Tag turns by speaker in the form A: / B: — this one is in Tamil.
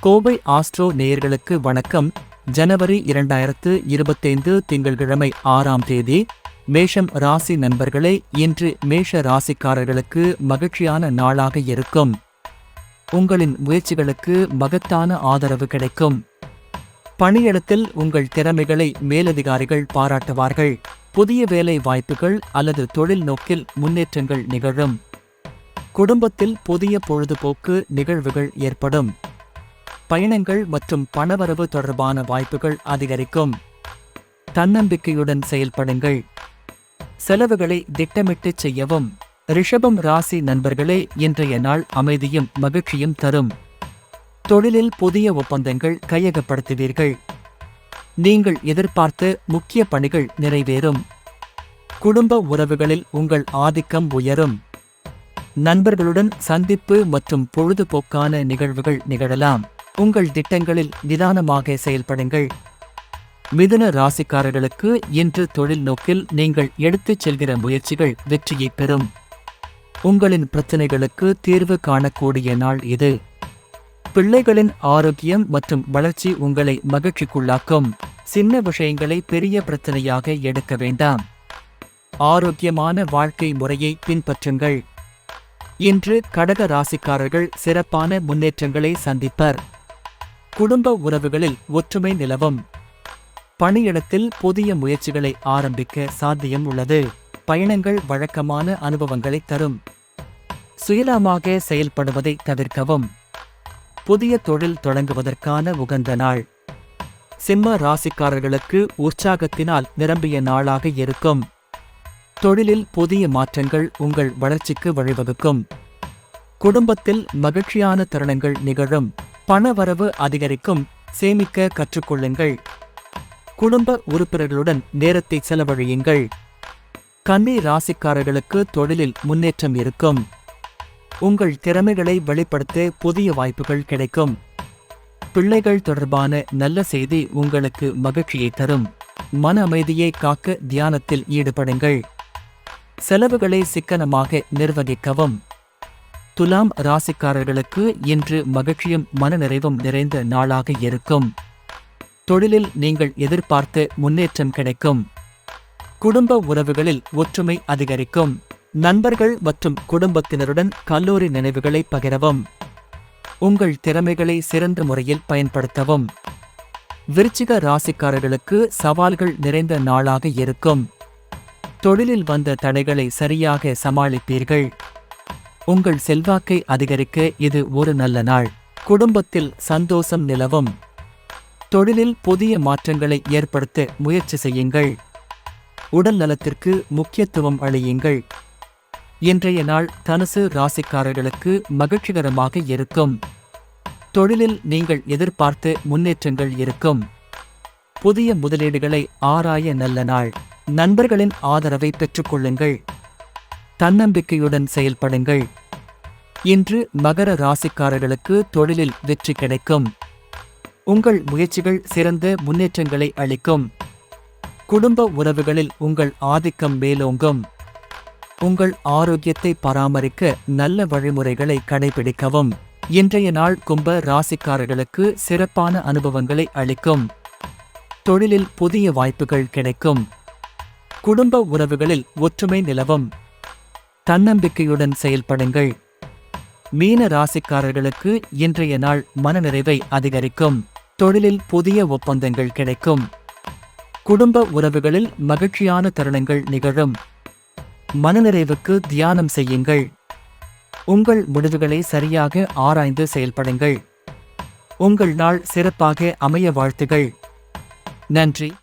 A: கோவை ஆஸ்ட்ரோ நேயர்களுக்கு வணக்கம். ஜனவரி இரண்டாயிரத்து இருபத்தைந்து திங்கள்கிழமை ஆறாம் தேதி மேஷம் ராசி நண்பர்களே இன்று மேஷ ராசிக்காரர்களுக்கு மகிழ்ச்சியான நாளாக இருக்கும். உங்களின் முயற்சிகளுக்கு மகத்தான ஆதரவு கிடைக்கும். பணியிடத்தில் உங்கள் திறமைகளை மேலதிகாரிகள் பாராட்டுவார்கள். புதிய வேலை வாய்ப்புகள் அல்லது தொழில் நோக்கில் முன்னேற்றங்கள் நிகழும். குடும்பத்தில் புதிய பொழுதுபோக்கு நிகழ்வுகள் ஏற்படும். பயணங்கள் மற்றும் பணவரவு தொடர்பான வாய்ப்புகள் அதிகரிக்கும். தன்னம்பிக்கையுடன் செயல்படுங்கள். செலவுகளை திட்டமிட்டு செய்யவும். ரிஷபம் ராசி நண்பர்களே இன்றைய நாள் அமைதியும் மகிழ்ச்சியும் தரும். தொழிலில் புதிய ஒப்பந்தங்கள் கையகப்படுத்துவீர்கள். நீங்கள் எதிர்பார்த்த முக்கிய பணிகள் நிறைவேறும். குடும்ப உறவுகளில் உங்கள் ஆதிக்கம் உயரும். நண்பர்களுடன் சந்திப்பு மற்றும் பொழுதுபோக்கான நிகழ்வுகள் நிகழலாம். உங்கள் திட்டங்களில் நிதானமாக செயல்படுங்கள். மிதுன ராசிக்காரர்களுக்கு இன்று தொழில் நோக்கில் நீங்கள் எடுத்துச் செல்கிற முயற்சிகள் வெற்றியை பெறும். உங்களின் பிரச்சனைகளுக்கு தீர்வு காணக்கூடிய நாள் இது. பிள்ளைகளின் ஆரோக்கியம் மற்றும் வளர்ச்சி உங்களை மகிழ்ச்சிக்குள்ளாக்கும். சின்ன விஷயங்களை பெரிய பிரச்சனையாக எடுக்க வேண்டாம். ஆரோக்கியமான வாழ்க்கை முறையை பின்பற்றுங்கள். இன்று கடக ராசிக்காரர்கள் சிறப்பான முன்னேற்றங்களை சந்திப்பர். குடும்ப உறவுகளில் ஒற்றுமை நிலவும். பணியிடத்தில் புதிய முயற்சிகளை ஆரம்பிக்க சாத்தியம் உள்ளது. பயணங்கள் வழக்கமான அனுபவங்களை தரும். சுயலமாக செயல்படுவதை தவிர்க்கவும். புதிய தொழில் தொடங்குவதற்கான உகந்த நாள். சிம்ம ராசிக்காரர்களுக்கு உற்சாகத்தினால் நிரம்பிய நாளாக இருக்கும். தொழிலில் புதிய மாற்றங்கள் உங்கள் வளர்ச்சிக்கு வழிவகுக்கும். குடும்பத்தில் மகிழ்ச்சியான தருணங்கள் நிகழும். பணவரவு அதிகரிக்கும். சேமிக்க கற்றுக்கொள்ளுங்கள். குடும்ப உறுப்பினர்களுடன் நேரத்தை செலவழியுங்கள். கன்னி ராசிக்காரர்களுக்கு தொழிலில் முன்னேற்றம் இருக்கும். உங்கள் திறமைகளை வெளிப்படுத்த புதிய வாய்ப்புகள் கிடைக்கும். பிள்ளைகள் தொடர்பான நல்ல செய்தி உங்களுக்கு மகிழ்ச்சியை தரும். மன அமைதியை காக்க தியானத்தில் ஈடுபடுங்கள். செலவுகளை சிக்கனமாக நிர்வகிக்கவும். துலாம் ராசிக்காரர்களுக்கு இன்று மகிழ்ச்சியும் மனநிறைவும் நிறைந்த நாளாக இருக்கும். தொழிலில் நீங்கள் எதிர்பார்த்த முன்னேற்றம் கிடைக்கும். குடும்ப உறவுகளில் ஒற்றுமை அதிகரிக்கும். நண்பர்கள் மற்றும் குடும்பத்தினருடன் கல்லூரி நினைவுகளை பகிரவும். உங்கள் திறமைகளை சிறந்த முறையில் பயன்படுத்தவும். விருச்சிக ராசிக்காரர்களுக்கு சவால்கள் நிறைந்த நாளாக இருக்கும். தொழிலில் வந்த தடைகளை சரியாக சமாளிப்பீர்கள். உங்கள் செல்வாக்கை அதிகரிக்க இது ஒரு நல்ல நாள். குடும்பத்தில் சந்தோஷம் நிலவும். தொழிலில் புதிய மாற்றங்களை ஏற்படுத்த முயற்சி செய்யுங்கள். உடல் நலத்திற்கு முக்கியத்துவம் அளியுங்கள். இன்றைய நாள் தனுசு ராசிக்காரர்களுக்கு மகிழ்ச்சிகரமாக இருக்கும். தொழிலில் நீங்கள் எதிர்பார்த்த முன்னேற்றங்கள் இருக்கும். புதிய முதலீடுகளை ஆராய நல்ல நாள். நண்பர்களின் ஆதரவை பெற்றுக்கொள்ளுங்கள் தன்னம்பிக்கையுடன் செயல்படுங்கள். இன்று மகர ராசிக்காரர்களுக்கு தொழிலில் வெற்றி கிடைக்கும். உங்கள் முயற்சிகள் சிறந்த முன்னேற்றங்களை அளிக்கும். குடும்ப உறவுகளில் உங்கள் ஆதிக்கம் மேலோங்கும். உங்கள் ஆரோக்கியத்தை பராமரிக்க நல்ல வழிமுறைகளை கடைபிடிக்கவும். இன்றைய நாள் கும்ப ராசிக்காரர்களுக்கு சிறப்பான அனுபவங்களை அளிக்கும். தொழிலில் புதிய வாய்ப்புகள் கிடைக்கும். குடும்ப உறவுகளில் ஒற்றுமை நிலவும். தன்னம்பிக்கையுடன் செயல்படுங்கள். மீன ராசிக்காரர்களுக்கு இன்றைய நாள் மனநிறைவை அதிகரிக்கும். தொழிலில் புதிய ஒப்பந்தங்கள் கிடைக்கும். குடும்ப உறவுகளில் மகிழ்ச்சியான தருணங்கள் நிகழும். மனநிறைவுக்கு தியானம் செய்யுங்கள். உங்கள் முடிவுகளை சரியாக ஆராய்ந்து செயல்படுங்கள். உங்கள் நாள் சிறப்பாக அமைய வாழ்த்துகள். நன்றி.